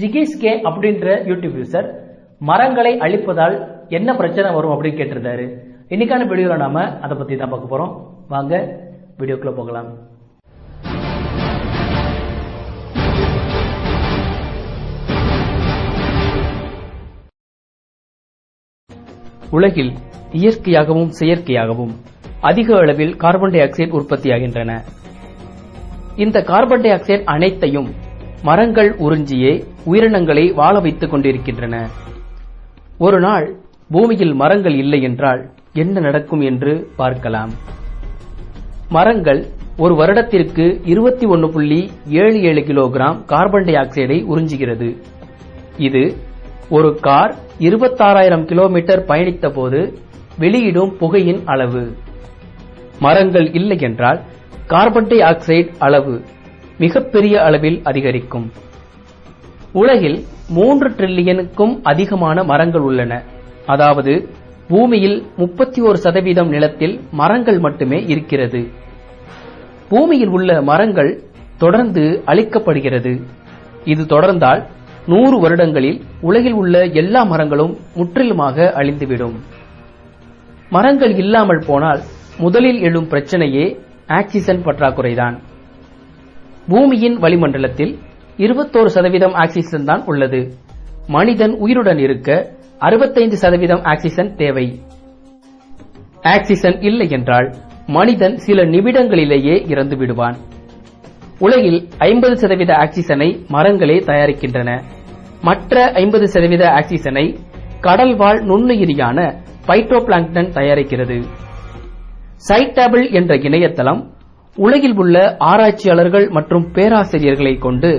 ஜிகேஷ் K அப்படின்ற YouTube user மரங்களை அழிப்பதால் என்ன பிரச்சனை வரும் அப்படின்னு கேட்டிருந்தாரு. இன்னைக்கான வீடியோவில் நாம அதை பத்தி தான் பார்க்க போறோம். வாங்க வீடியோக்குள்ள போகலாம். உலகில் இயற்கையாகவும் செயற்கையாகவும் அதிக அளவில் கார்பன் டை ஆக்சைடு உற்பத்தியாகின்றன. இந்த கார்பன் டை ஆக்சைடு அனைத்தையும் மரங்கள் உறிஞ்சியே உயிரினங்களை வாழ வைத்துக் கொண்டிருக்கின்றன. ஒரு நாள் பூமியில் மரங்கள் இல்லை என்றால் என்ன நடக்கும் என்று பார்க்கலாம். மரங்கள் ஒரு வருடத்திற்கு இருபத்தி ஒன்று புள்ளி ஏழு ஏழு கிலோகிராம் கார்பன் டை ஆக்சைடை உறிஞ்சுகிறது. இது ஒரு கார் இருபத்தாறாயிரம் கிலோமீட்டர் பயணித்த போது வெளியிடும் புகையின் அளவு. மரங்கள் இல்லை என்றால் கார்பன் டை ஆக்சைடு அளவு. மிகப்பெரிய அளவில் அதிகரிக்கும். உலகில் மூன்று டிரில்லியனுக்கும் அதிகமான மரங்கள் உள்ளன. அதாவது பூமியில் முப்பத்தி ஒரு சதவீதம் நிலத்தில் மரங்கள் மட்டுமே இருக்கிறது. பூமியில் உள்ள மரங்கள் தொடர்ந்து அழிக்கப்படுகிறது. இது தொடர்ந்தால் நூறு வருடங்களில் உலகில் உள்ள எல்லா மரங்களும் முற்றிலுமாக அழிந்துவிடும். மரங்கள் இல்லாமல் போனால் முதலில் எழும் பிரச்சனையே ஆக்சிஜன் பற்றாக்குறைதான். பூமியின் வளிமண்டலத்தில் இருபத்தோரு சதவீதம் ஆக்சிஜன் தான் உள்ளது. மனிதன் உயிருடன் இருக்க அறுபத்தைந்து சதவீதம் ஆக்சிஜன் தேவை. ஆக்சிஜன் இல்லை என்றால் மனிதன் சில நிமிடங்களிலேயே இறந்து விடுவான். உலகில் ஐம்பது சதவீத ஆக்சிஜனை மரங்களே தயாரிக்கின்றன. மற்ற ஐம்பது சதவீத ஆக்சிஜனை கடல்வாழ் நுண்ணுயிரியான பைட்டோபிளாங்டன் தயாரிக்கிறது. சைட்டாபிள் என்ற இணையதளம் உலகில் உள்ள ஆராய்ச்சியாளர்கள் மற்றும் பேராசிரியர்களை கொண்டு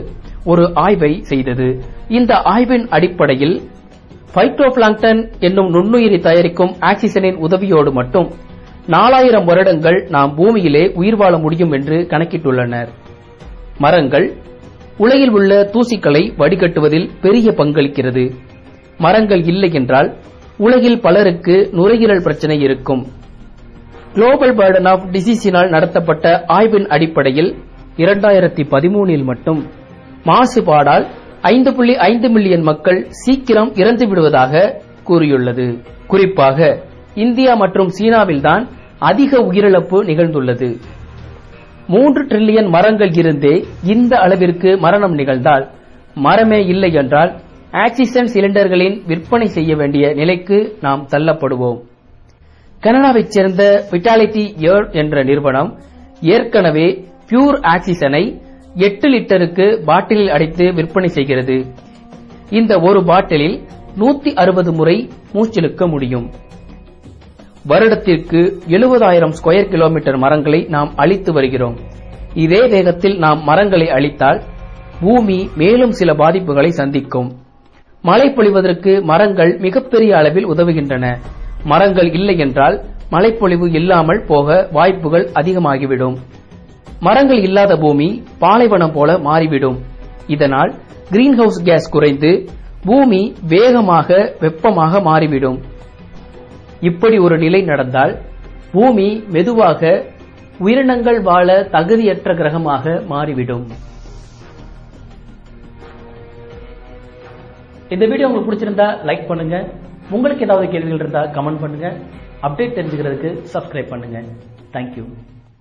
ஒரு ஆய்வை செய்தது. இந்த ஆய்வின் அடிப்படையில் பைட்டோபிளாங்டன் என்னும் நுண்ணுயிரி தயாரிக்கும் ஆக்சிஜனின் உதவியோடு மட்டும் நாலாயிரம் வருடங்கள் நாம் பூமியிலே உயிர் வாழ முடியும் என்று கணக்கிட்டுள்ளனர். மரங்கள் உலகில் உள்ள தூசிக்களை வடிகட்டுவதில் பெரிய பங்களிக்கிறது. மரங்கள் இல்லை என்றால் உலகில் பலருக்கு நுரையீரல் பிரச்சனை இருக்கும். குளோபல் பர்டன் ஆஃப் டிசீஸினால் நடத்தப்பட்ட ஆய்வின் அடிப்படையில் இரண்டாயிரத்தி பதிமூனில் மட்டும் மாசுபாடால் ஐந்து புள்ளி ஐந்து மில்லியன் மக்கள் சீக்கிரம் இறந்து விடுவதாக கூறியுள்ளது. குறிப்பாக இந்தியா மற்றும் சீனாவில்தான் அதிக உயிரிழப்பு நிகழ்ந்துள்ளது. மூன்று டிரில்லியன் மரங்கள் இருந்தே இந்த அளவிற்கு மரணம் நிகழ்ந்தால் மரமே இல்லை என்றால் ஆக்சிஜன் சிலிண்டர்களின் விற்பனை செய்ய வேண்டிய நிலைக்கு நாம் தள்ளப்படுவோம். கனடாவைச் சேர்ந்த விட்டாலிட்டி ஏர் என்ற நிறுவனம் ஏற்கனவே பியூர் ஆக்சிசனை எட்டு லிட்டருக்கு பாட்டிலில் அடைத்து விற்பனை செய்கிறது. இந்த ஒரு பாட்டிலில் நூத்தி அறுபது முறை மூச்சிழுக்க முடியும். வருடத்திற்கு எழுபதாயிரம் ஸ்கொயர் கிலோமீட்டர் மரங்களை நாம் அழித்து வருகிறோம். இதே வேகத்தில் நாம் மரங்களை அழித்தால் பூமி மேலும் சில பாதிப்புகளை சந்திக்கும். மழை பொழிவதற்கு மரங்கள் மிகப்பெரிய அளவில் உதவுகின்றன. மரங்கள் இல்லை என்றால் மழைப்பொழிவு இல்லாமல் போக வாய்ப்புகள் அதிகமாகிவிடும். மரங்கள் இல்லாத பூமி பாலைவனம் போல மாறிவிடும். இதனால் கிரீன்ஹவுஸ் கேஸ் குறைந்து பூமி வேகமாக வெப்பமாக மாறிவிடும். இப்படி ஒரு நிலை நடந்தால் பூமி மெதுவாக உயிரினங்கள் வாழ தகுதியற்ற கிரகமாக மாறிவிடும். இந்த வீடியோ உங்களுக்கு பிடிச்சிருந்தா லைக் பண்ணுங்க. உங்களுக்கு ஏதாவது கேள்விகள் இருந்தால் கமெண்ட் பண்ணுங்க. அப்டேட் தெரிஞ்சுக்கிறதுக்கு சப்ஸ்கிரைப் பண்ணுங்க. தேங்க்யூ